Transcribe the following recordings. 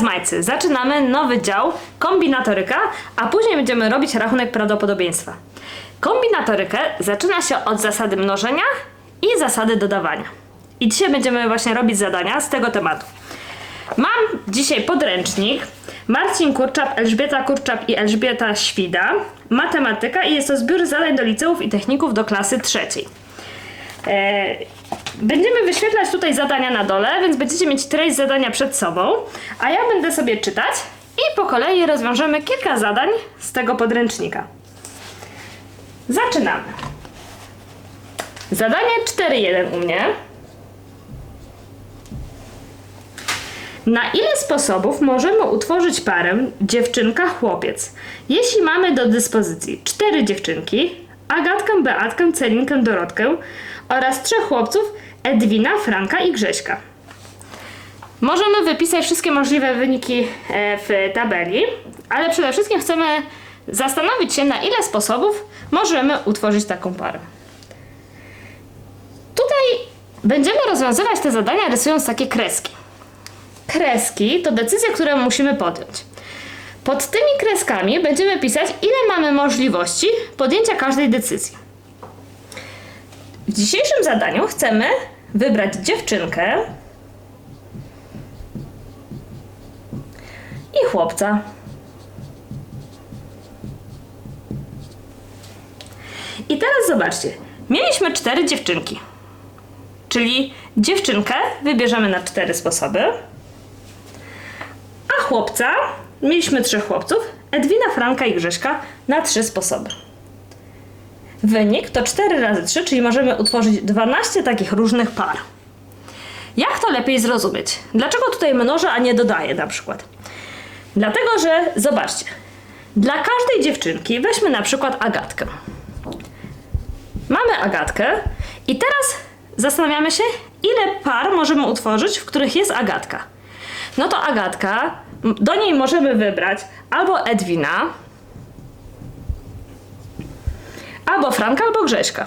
Zmajcy. Zaczynamy nowy dział kombinatoryka, a później będziemy robić rachunek prawdopodobieństwa. Kombinatorykę zaczyna się od zasady mnożenia i zasady dodawania. I dzisiaj będziemy właśnie robić zadania z tego tematu. Mam dzisiaj podręcznik Marcin Kurczap, Elżbieta Kurczap i Elżbieta Świda. Matematyka i jest to zbiór zadań do liceów i techników do klasy trzeciej. Będziemy wyświetlać tutaj zadania na dole, więc będziecie mieć treść zadania przed sobą, a ja będę sobie czytać i po kolei rozwiążemy kilka zadań z tego podręcznika. Zaczynamy. Zadanie 4.1 u mnie. Na ile sposobów możemy utworzyć parę dziewczynka-chłopiec, jeśli mamy do dyspozycji cztery dziewczynki, Agatkę, Beatkę, Celinkę, Dorotkę oraz trzech chłopców, Edwina, Franka i Grześka. Możemy wypisać wszystkie możliwe wyniki e, w tabeli, ale przede wszystkim chcemy zastanowić się, na ile sposobów możemy utworzyć taką parę. Tutaj będziemy rozwiązywać te zadania rysując takie kreski. Kreski to decyzje, które musimy podjąć. Pod tymi kreskami będziemy pisać, ile mamy możliwości podjęcia każdej decyzji. W dzisiejszym zadaniu chcemy wybrać dziewczynkę i chłopca. I teraz zobaczcie, mieliśmy cztery dziewczynki. Czyli dziewczynkę wybierzemy na cztery sposoby, a chłopca mieliśmy trzech chłopców, Edwina, Franka i Grześka na trzy sposoby. Wynik to 4 razy 3, czyli możemy utworzyć 12 takich różnych par. Jak to lepiej zrozumieć? Dlaczego tutaj mnożę, a nie dodaję na przykład? Dlatego, że zobaczcie, dla każdej dziewczynki weźmy na przykład Agatkę. Mamy Agatkę i teraz zastanawiamy się, ile par możemy utworzyć, w których jest Agatka. No to Agatka, do niej możemy wybrać albo Edwina, albo Franka, albo Grześka.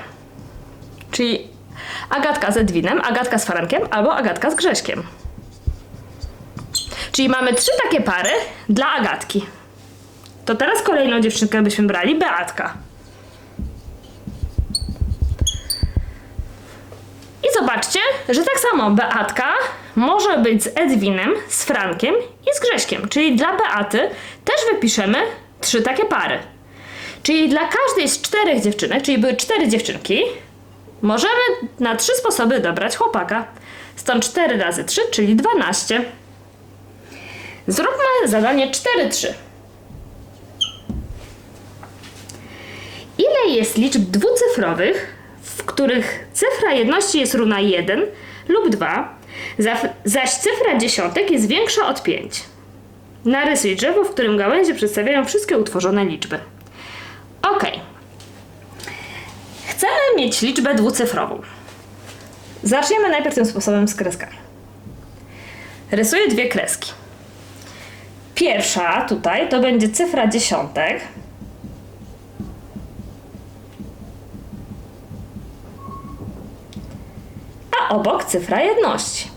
Czyli Agatka z Edwinem, Agatka z Frankiem, albo Agatka z Grześkiem. Czyli mamy trzy takie pary dla Agatki. To teraz kolejną dziewczynkę byśmy brali, Beatka. I zobaczcie, że tak samo Beatka może być z Edwinem, z Frankiem i z Grześkiem. Czyli dla Beaty też wypiszemy trzy takie pary. Czyli dla każdej z czterech dziewczynek, czyli były cztery dziewczynki, możemy na trzy sposoby dobrać chłopaka. Stąd 4 razy 3, czyli 12. Zróbmy zadanie 4-3. Ile jest liczb dwucyfrowych, w których cyfra jedności jest równa 1 lub 2, za- zaś cyfra dziesiątek jest większa od 5? Narysuj drzewo, w którym gałęzie przedstawiają wszystkie utworzone liczby. Ok. Chcemy mieć liczbę dwucyfrową. Zaczniemy najpierw tym sposobem z kreskami. Rysuję dwie kreski. Pierwsza tutaj to będzie cyfra dziesiątek. A obok cyfra jedności.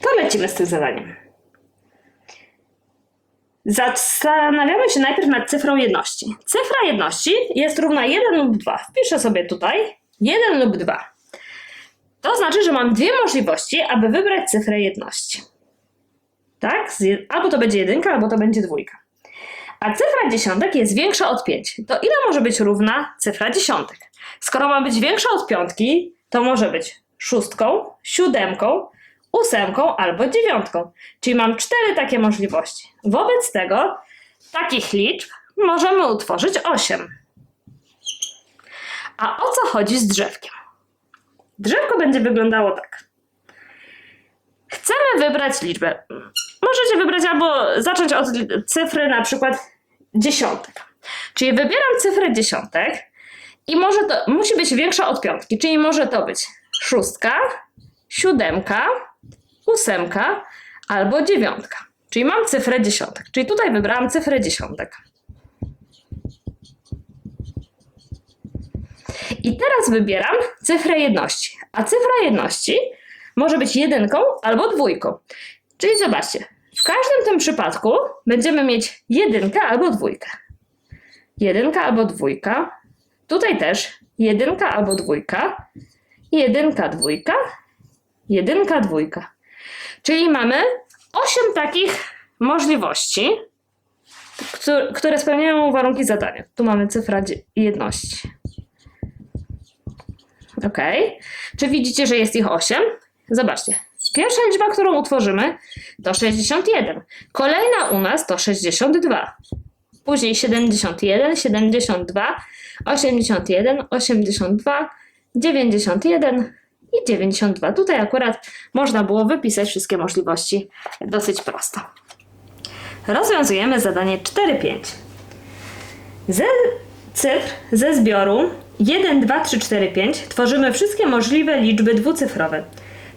To lecimy z tym zadaniem. Zastanawiamy się najpierw nad cyfrą jedności. Cyfra jedności jest równa 1 lub 2. Wpiszę sobie tutaj 1 lub 2. To znaczy, że mam dwie możliwości, aby wybrać cyfrę jedności. Tak? Albo to będzie jedynka, albo to będzie dwójka. A cyfra dziesiątek jest większa od 5. To ile może być równa cyfra dziesiątek? Skoro ma być większa od piątki, to może być szóstką, siódemką, ósemką albo dziewiątką. Czyli mam cztery takie możliwości. Wobec tego takich liczb możemy utworzyć 8. A o co chodzi z drzewkiem? Drzewko będzie wyglądało tak. Chcemy wybrać liczbę. Możecie wybrać albo zacząć od cyfry na przykład dziesiątek. Czyli wybieram cyfrę dziesiątek i może to musi być większa od piątki, czyli może to być szóstka, siódemka, ósemka albo dziewiątka. Czyli mam cyfrę dziesiątek. Czyli tutaj wybrałam cyfrę dziesiątek. I teraz wybieram cyfrę jedności. A cyfra jedności może być jedynką albo dwójką. Czyli zobaczcie, w każdym tym przypadku będziemy mieć jedynkę albo dwójkę. Jedynka albo dwójka. Tutaj też jedynka albo dwójka. Jedynka, dwójka. Jedynka, dwójka. Czyli mamy osiem takich możliwości, któ- które spełniają warunki zadania. Tu mamy cyfra jedności. Ok. Czy widzicie, że jest ich 8? Zobaczcie. Pierwsza liczba, którą utworzymy, to 61. Kolejna u nas to 62. Później 71, 72, 81, 82, 91 i 92. Tutaj akurat można było wypisać wszystkie możliwości dosyć prosto. Rozwiązujemy zadanie 4-5. Ze cyfr ze zbioru 1, 2, 3, 4, 5 tworzymy wszystkie możliwe liczby dwucyfrowe.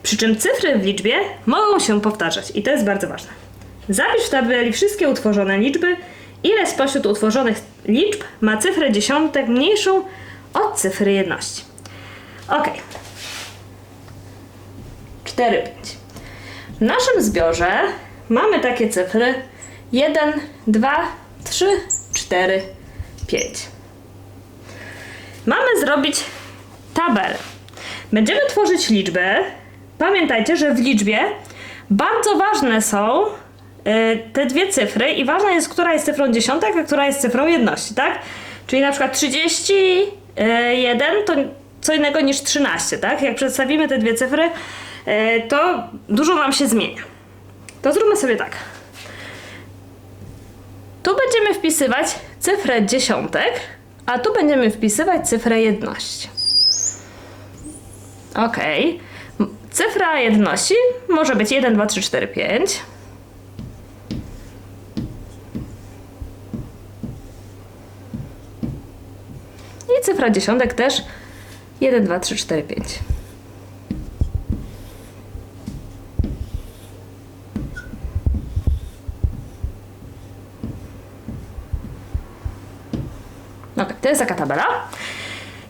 Przy czym cyfry w liczbie mogą się powtarzać i to jest bardzo ważne. Zapisz w tabeli wszystkie utworzone liczby, ile spośród utworzonych liczb ma cyfrę dziesiątek mniejszą od cyfry jedności. Ok. 4, 5. W naszym zbiorze mamy takie cyfry 1, 2, 3, 4, 5. Mamy zrobić tabelę. Będziemy tworzyć liczbę. Pamiętajcie, że w liczbie bardzo ważne są y, te dwie cyfry i ważna jest, która jest cyfrą dziesiątek, a która jest cyfrą jedności, tak? Czyli na przykład 31 to co innego niż 13, tak? Jak przedstawimy te dwie cyfry, to dużo nam się zmienia. To zróbmy sobie tak. Tu będziemy wpisywać cyfrę dziesiątek, a tu będziemy wpisywać cyfrę jedności. Ok. Cyfra jedności może być 1, 2, 3, 4, 5. I cyfra dziesiątek też 1, 2, 3, 4, 5. Ok, to jest taka tabela.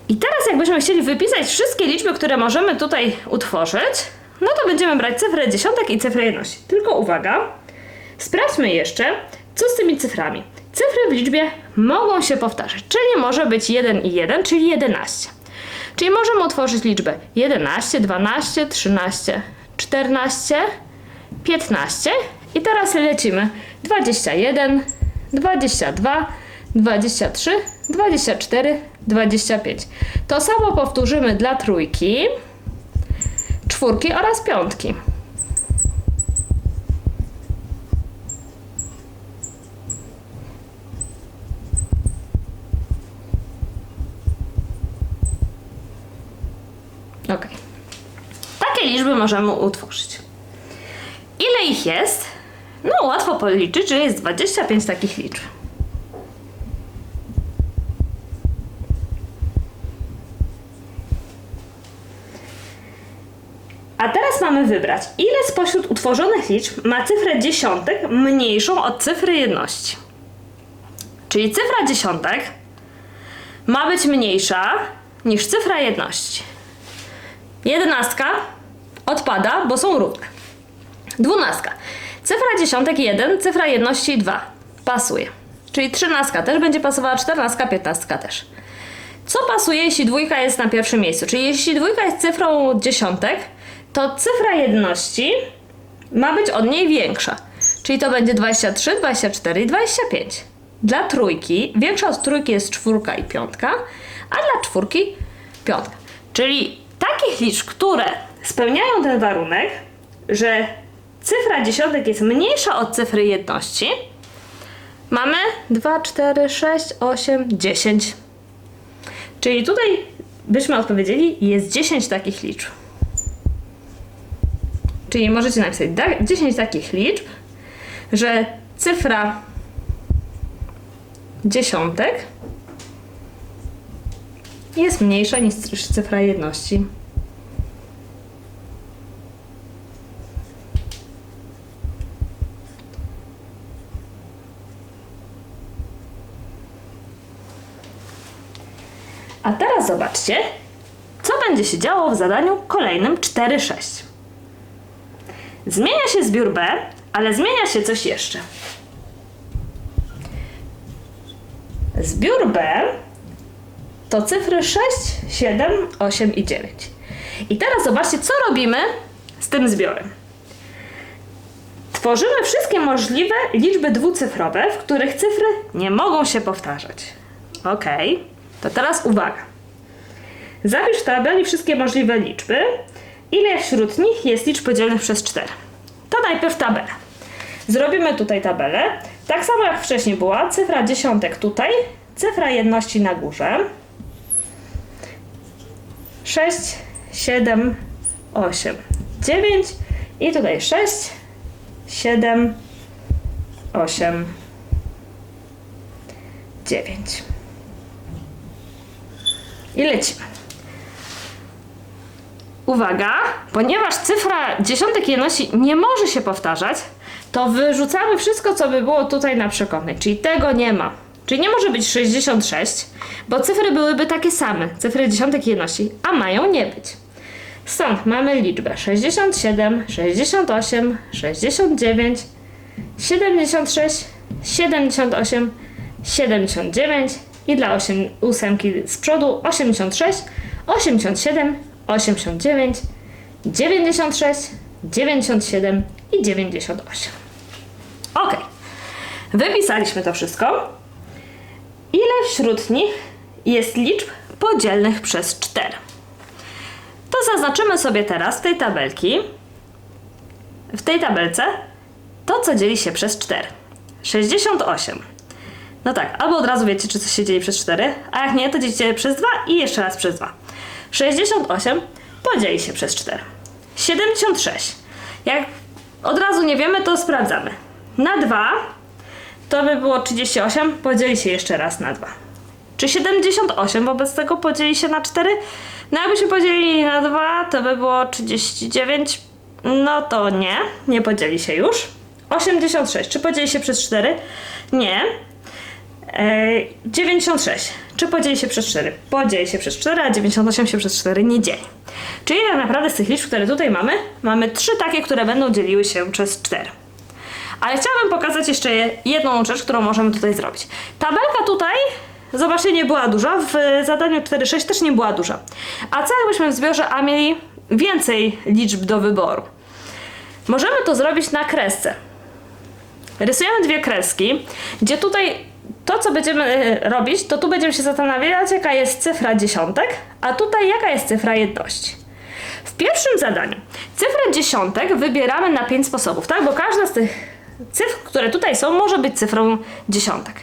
I teraz jakbyśmy chcieli wypisać wszystkie liczby, które możemy tutaj utworzyć, no to będziemy brać cyfrę dziesiątek i cyfrę jedności. Tylko uwaga, sprawdźmy jeszcze, co z tymi cyframi. Cyfry w liczbie mogą się powtarzać, czyli może być 1 i 1, czyli 11. Czyli możemy utworzyć liczbę 11, 12, 13, 14, 15 i teraz lecimy 21, 22, 23, 24, 25. To samo powtórzymy dla trójki, czwórki oraz piątki. Ok. Takie liczby możemy utworzyć. Ile ich jest? No, łatwo policzyć, że jest 25 takich liczb. A teraz mamy wybrać, ile spośród utworzonych liczb ma cyfrę dziesiątek mniejszą od cyfry jedności. Czyli cyfra dziesiątek ma być mniejsza niż cyfra jedności. Jedenastka odpada, bo są równe. Dwunastka. Cyfra dziesiątek 1, cyfra jedności 2. Pasuje. Czyli trzynastka też będzie pasowała, czternastka, piętnastka też. Co pasuje, jeśli dwójka jest na pierwszym miejscu? Czyli jeśli dwójka jest cyfrą dziesiątek, to cyfra jedności ma być od niej większa. Czyli to będzie 23, 24 i 25. Dla trójki, większa od trójki jest czwórka i piątka, a dla czwórki piątka. Czyli takich liczb, które spełniają ten warunek, że cyfra dziesiątek jest mniejsza od cyfry jedności, mamy 2, 4, 6, 8, 10. Czyli tutaj byśmy odpowiedzieli, jest 10 takich liczb. Czyli możecie napisać da- 10 takich liczb, że cyfra dziesiątek jest mniejsza niż cyfra jedności. A teraz zobaczcie, co będzie się działo w zadaniu kolejnym 4-6. Zmienia się zbiór B, ale zmienia się coś jeszcze. Zbiór B to cyfry 6, 7, 8 i 9. I teraz zobaczcie, co robimy z tym zbiorem. Tworzymy wszystkie możliwe liczby dwucyfrowe, w których cyfry nie mogą się powtarzać. Ok, to teraz uwaga. Zapisz w tabeli wszystkie możliwe liczby. Ile wśród nich jest liczb podzielonych przez 4? To najpierw tabelę. Zrobimy tutaj tabelę. Tak samo jak wcześniej była, cyfra dziesiątek tutaj, cyfra jedności na górze. 6, 7, 8, 9 i tutaj 6, 7, 8, 9. I lecimy. Uwaga, ponieważ cyfra dziesiątek jedności nie może się powtarzać, to wyrzucamy wszystko, co by było tutaj na przekątnej, czyli tego nie ma. Czyli nie może być 66, bo cyfry byłyby takie same, cyfry dziesiątek jedności, a mają nie być. Stąd mamy liczbę 67, 68, 69, 76, 78, 79 i dla 8, ósemki z przodu 86, 87, 89, 96, 97 i 98. Ok. Wypisaliśmy to wszystko. Ile wśród nich jest liczb podzielnych przez 4? To zaznaczymy sobie teraz w tej tabelki, w tej tabelce, to co dzieli się przez 4. 68. No tak, albo od razu wiecie, czy coś się dzieje przez 4, a jak nie, to dzielicie przez 2 i jeszcze raz przez 2. 68 podzieli się przez 4. 76. Jak od razu nie wiemy, to sprawdzamy. Na 2 to by było 38, podzieli się jeszcze raz na 2. Czy 78 wobec tego podzieli się na 4? No jakbyśmy podzielili na 2, to by było 39. No to nie, nie podzieli się już. 86, czy podzieli się przez 4? Nie. E, 96. Czy podzieli się przez 4? Podzieli się przez 4, a 98 się przez 4 nie dzieli. Czyli tak naprawdę z tych liczb, które tutaj mamy, mamy trzy takie, które będą dzieliły się przez 4. Ale chciałabym pokazać jeszcze jedną rzecz, którą możemy tutaj zrobić. Tabelka tutaj, zobaczcie, nie była duża. W zadaniu 4.6 też nie była duża. A co jakbyśmy w zbiorze A mieli więcej liczb do wyboru? Możemy to zrobić na kresce. Rysujemy dwie kreski, gdzie tutaj to, co będziemy e, robić, to tu będziemy się zastanawiać, jaka jest cyfra dziesiątek, a tutaj jaka jest cyfra jedności. W pierwszym zadaniu cyfrę dziesiątek wybieramy na pięć sposobów, tak? Bo każda z tych cyfr, które tutaj są, może być cyfrą dziesiątek.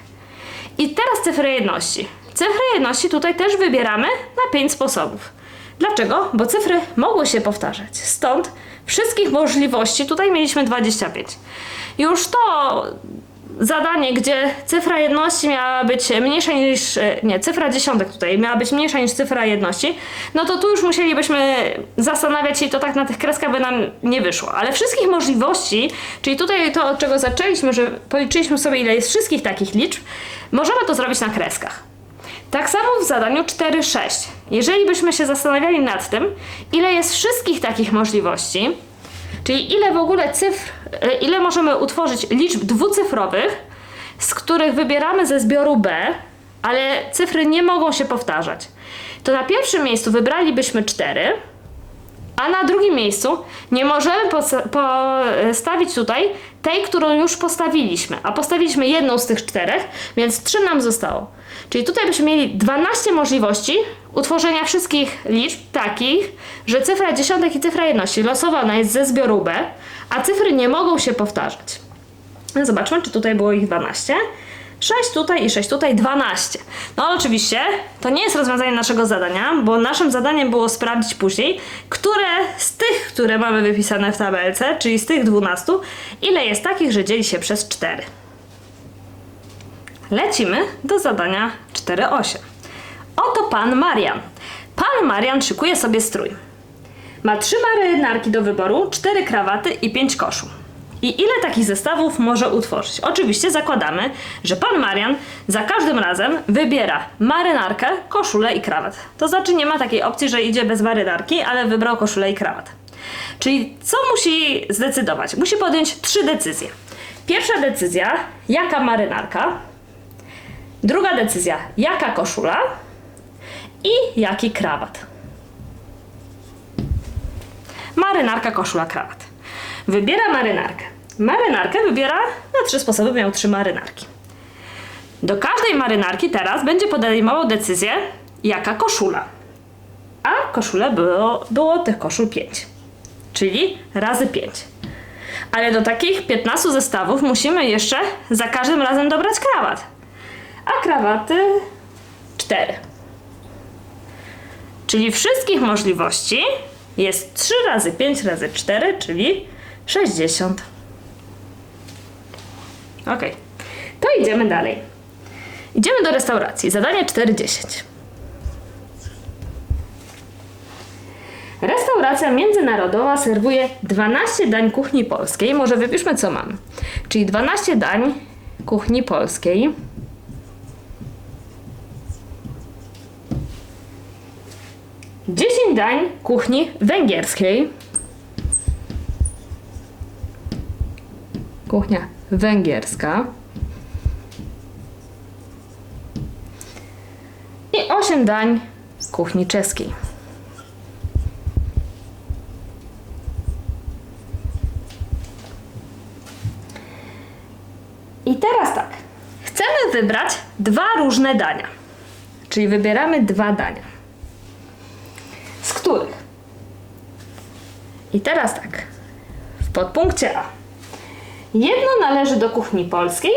I teraz cyfrę jedności. Cyfrę jedności tutaj też wybieramy na pięć sposobów. Dlaczego? Bo cyfry mogły się powtarzać. Stąd wszystkich możliwości tutaj mieliśmy 25. Już to zadanie, gdzie cyfra jedności miała być mniejsza niż, e, nie, cyfra dziesiątek tutaj miała być mniejsza niż cyfra jedności, no to tu już musielibyśmy zastanawiać się i to tak na tych kreskach by nam nie wyszło. Ale wszystkich możliwości, czyli tutaj to od czego zaczęliśmy, że policzyliśmy sobie ile jest wszystkich takich liczb, możemy to zrobić na kreskach. Tak samo w zadaniu 4-6. Jeżeli byśmy się zastanawiali nad tym, ile jest wszystkich takich możliwości, Czyli ile w ogóle cyfr, e, ile możemy utworzyć liczb dwucyfrowych, z których wybieramy ze zbioru B, ale cyfry nie mogą się powtarzać. To na pierwszym miejscu wybralibyśmy 4, a na drugim miejscu nie możemy postawić tutaj tej, którą już postawiliśmy, a postawiliśmy jedną z tych czterech, więc 3 nam zostało. Czyli tutaj byśmy mieli 12 możliwości utworzenia wszystkich liczb takich, że cyfra dziesiątek i cyfra jedności losowana jest ze zbioru B, a cyfry nie mogą się powtarzać. Zobaczmy, czy tutaj było ich 12. 6 tutaj i 6 tutaj, 12. No ale oczywiście to nie jest rozwiązanie naszego zadania, bo naszym zadaniem było sprawdzić później, które z tych, które mamy wypisane w tabelce, czyli z tych 12, ile jest takich, że dzieli się przez 4. Lecimy do zadania 4.8. Oto pan Marian. Pan Marian szykuje sobie strój. Ma trzy marynarki do wyboru, cztery krawaty i pięć koszu. I ile takich zestawów może utworzyć. Oczywiście zakładamy, że pan Marian za każdym razem wybiera marynarkę, koszulę i krawat. To znaczy nie ma takiej opcji, że idzie bez marynarki, ale wybrał koszulę i krawat. Czyli co musi zdecydować? Musi podjąć trzy decyzje. Pierwsza decyzja, jaka marynarka. Druga decyzja, jaka koszula i jaki krawat. Marynarka, koszula, krawat. Wybiera marynarkę. Marynarkę wybiera na trzy sposoby, miał trzy marynarki. Do każdej marynarki teraz będzie podejmował decyzję, jaka koszula. A koszule było, było tych koszul 5, czyli razy 5. Ale do takich 15 zestawów musimy jeszcze za każdym razem dobrać krawat. A krawaty 4. Czyli wszystkich możliwości jest 3 razy 5 razy 4, czyli 60. Ok. To idziemy dalej. Idziemy do restauracji. Zadanie 410. Restauracja międzynarodowa serwuje 12 dań kuchni polskiej. Może wypiszmy, co mamy. Czyli 12 dań kuchni polskiej. Dziesięć dań kuchni węgierskiej. Kuchnia węgierska. I 8 dań kuchni czeskiej. I teraz tak. Chcemy wybrać dwa różne dania. Czyli wybieramy dwa dania. Z których? I teraz tak. W podpunkcie A. Jedno należy do kuchni polskiej,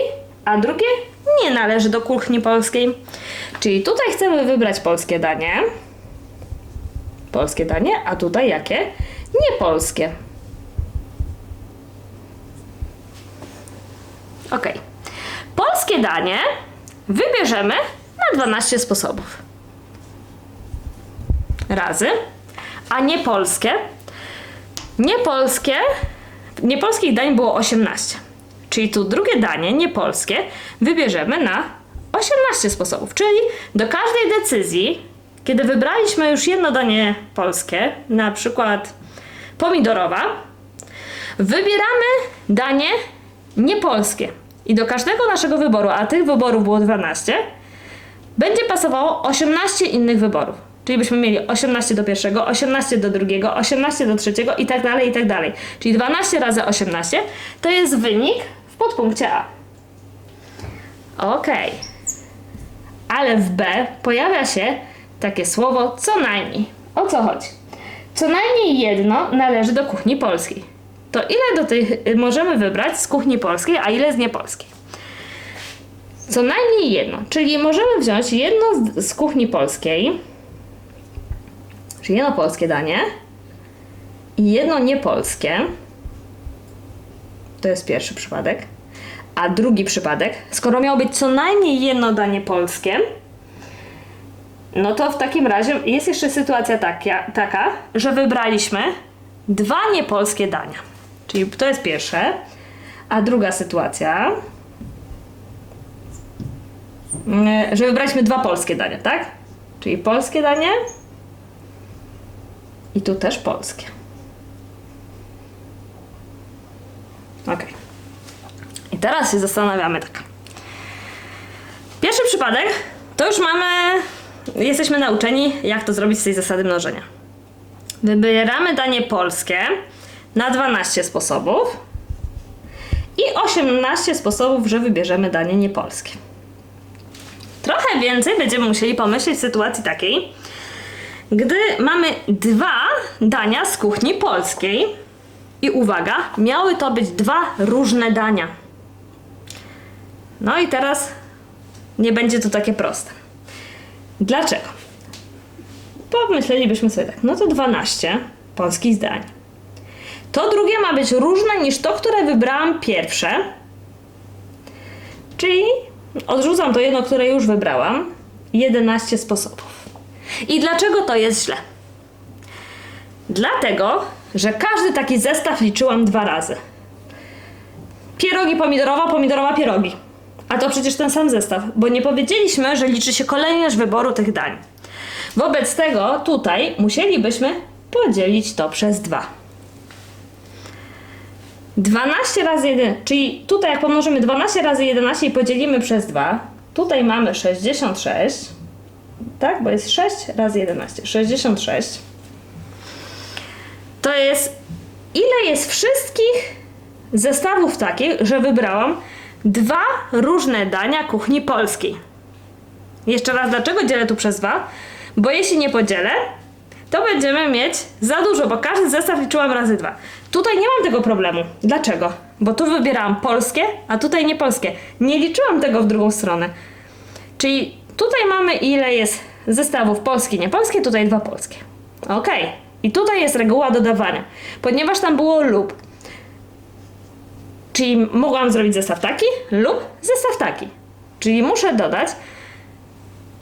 a drugie nie należy do kuchni polskiej. Czyli tutaj chcemy wybrać polskie danie. Polskie danie, a tutaj jakie? Niepolskie. Ok. Polskie danie wybierzemy na 12 sposobów. Razy, a niepolskie. Niepolskie, niepolskich dań było 18. Czyli tu drugie danie, niepolskie, wybierzemy na 18 sposobów. Czyli do każdej decyzji, kiedy wybraliśmy już jedno danie polskie, na przykład pomidorowa, wybieramy danie niepolskie. I do każdego naszego wyboru, a tych wyborów było 12, będzie pasowało 18 innych wyborów. Czyli byśmy mieli 18 do pierwszego, 18 do drugiego, 18 do trzeciego i tak dalej, i tak dalej. Czyli 12 razy 18 to jest wynik w podpunkcie A. Ok. Ale w B pojawia się takie słowo co najmniej. O co chodzi? Co najmniej jedno należy do kuchni polskiej. To ile do tych y, możemy wybrać z kuchni polskiej, a ile z niepolskiej? Co najmniej jedno, czyli możemy wziąć jedno z, z kuchni polskiej, czyli jedno polskie danie i jedno niepolskie. To jest pierwszy przypadek. A drugi przypadek, skoro miało być co najmniej jedno danie polskie, no to w takim razie jest jeszcze sytuacja taka, taka że wybraliśmy dwa niepolskie dania. Czyli to jest pierwsze. A druga sytuacja, mm, że wybraliśmy dwa polskie dania, tak? Czyli polskie danie i tu też polskie. Ok. I teraz się zastanawiamy tak. Pierwszy przypadek to już mamy, jesteśmy nauczeni, jak to zrobić z tej zasady mnożenia. Wybieramy danie polskie na 12 sposobów i 18 sposobów, że wybierzemy danie niepolskie. Trochę więcej będziemy musieli pomyśleć w sytuacji takiej, gdy mamy dwa dania z kuchni polskiej i uwaga, miały to być dwa różne dania. No i teraz nie będzie to takie proste. Dlaczego? Pomyślelibyśmy sobie tak, no to 12 polskich zdań. To drugie ma być różne niż to, które wybrałam pierwsze. Czyli odrzucam to jedno, które już wybrałam. 11 sposobów. I dlaczego to jest źle? Dlatego, że każdy taki zestaw liczyłam dwa razy. pierogi pomidorowa, pomidorowa pierogi. A to przecież ten sam zestaw, bo nie powiedzieliśmy, że liczy się kolejność wyboru tych dań. Wobec tego tutaj musielibyśmy podzielić to przez 2. 12 razy 1, czyli tutaj jak pomnożymy 12 razy 11 i podzielimy przez 2, tutaj mamy 66, tak, bo jest 6 razy 11, 66. To jest, ile jest wszystkich zestawów takich, że wybrałam dwa różne dania kuchni polskiej. Jeszcze raz, dlaczego dzielę tu przez dwa? Bo jeśli nie podzielę, to będziemy mieć za dużo, bo każdy zestaw liczyłam razy dwa. Tutaj nie mam tego problemu. Dlaczego? Bo tu wybierałam polskie, a tutaj nie polskie. Nie liczyłam tego w drugą stronę. Czyli tutaj mamy ile jest zestawów polskie, niepolskie, tutaj dwa polskie. Ok. I tutaj jest reguła dodawania. Ponieważ tam było lub. Czyli mogłam zrobić zestaw taki lub zestaw taki. Czyli muszę dodać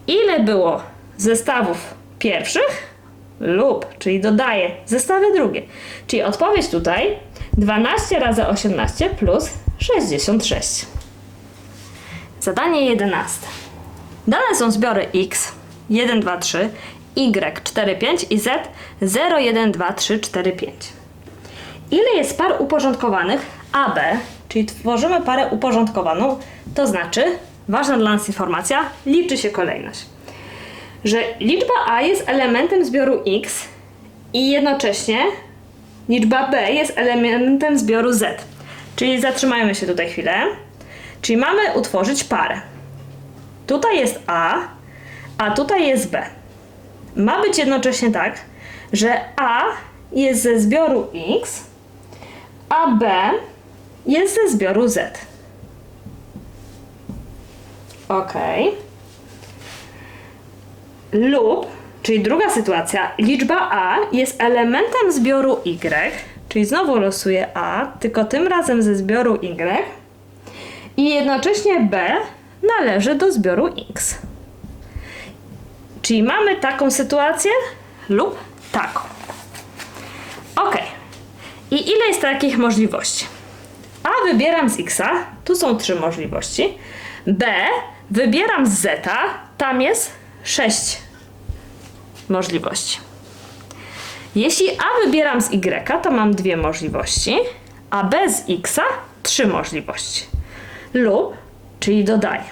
ile było zestawów pierwszych lub, czyli dodaję zestawy drugie. Czyli odpowiedź tutaj 12 razy 18 plus 66. Zadanie 11. Dane są zbiory x 1, 2, 3, y 4, 5 i z 0, 1, 2, 3, 4, 5. Ile jest par uporządkowanych AB, czyli tworzymy parę uporządkowaną, to znaczy, ważna dla nas informacja, liczy się kolejność. Że liczba A jest elementem zbioru X i jednocześnie liczba B jest elementem zbioru Z. Czyli zatrzymajmy się tutaj chwilę. Czyli mamy utworzyć parę. Tutaj jest A, a tutaj jest B. Ma być jednocześnie tak, że A jest ze zbioru X, a B jest ze zbioru Z. Ok. Lub, czyli druga sytuacja, liczba A jest elementem zbioru Y, czyli znowu losuję A, tylko tym razem ze zbioru Y i jednocześnie B należy do zbioru X. Czyli mamy taką sytuację lub taką. Ok. I ile jest takich możliwości? A wybieram z X, tu są trzy możliwości. B wybieram z Z, tam jest sześć możliwości. Jeśli A wybieram z Y, to mam dwie możliwości, a B z X trzy możliwości. Lub, czyli dodaję.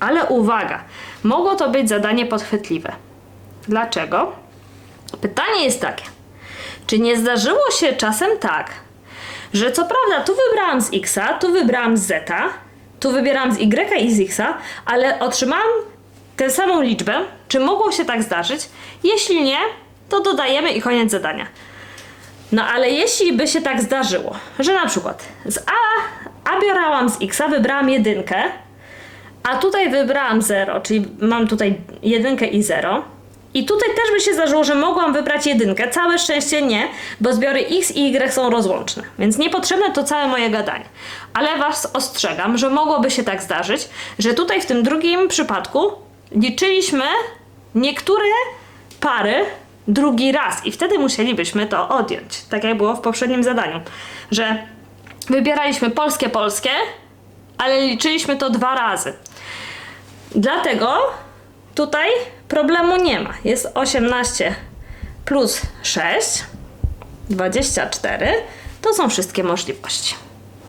Ale uwaga, mogło to być zadanie podchwytliwe. Dlaczego? Pytanie jest takie. Czy nie zdarzyło się czasem tak, że co prawda tu wybrałam z X, tu wybrałam z Z, tu wybieram z Y i z X, ale otrzymałam tę samą liczbę? Czy mogło się tak zdarzyć? Jeśli nie, to dodajemy i koniec zadania. No ale jeśli by się tak zdarzyło, że na przykład z A, A biorałam z X, wybrałam jedynkę, a tutaj wybrałam 0, czyli mam tutaj jedynkę i 0. I tutaj też by się zdarzyło, że mogłam wybrać jedynkę. Całe szczęście nie, bo zbiory x i y są rozłączne. Więc niepotrzebne to całe moje gadanie. Ale Was ostrzegam, że mogłoby się tak zdarzyć, że tutaj w tym drugim przypadku liczyliśmy niektóre pary drugi raz i wtedy musielibyśmy to odjąć. Tak jak było w poprzednim zadaniu, że wybieraliśmy polskie, polskie, ale liczyliśmy to dwa razy. Dlatego tutaj problemu nie ma. Jest 18 plus 6, 24. To są wszystkie możliwości.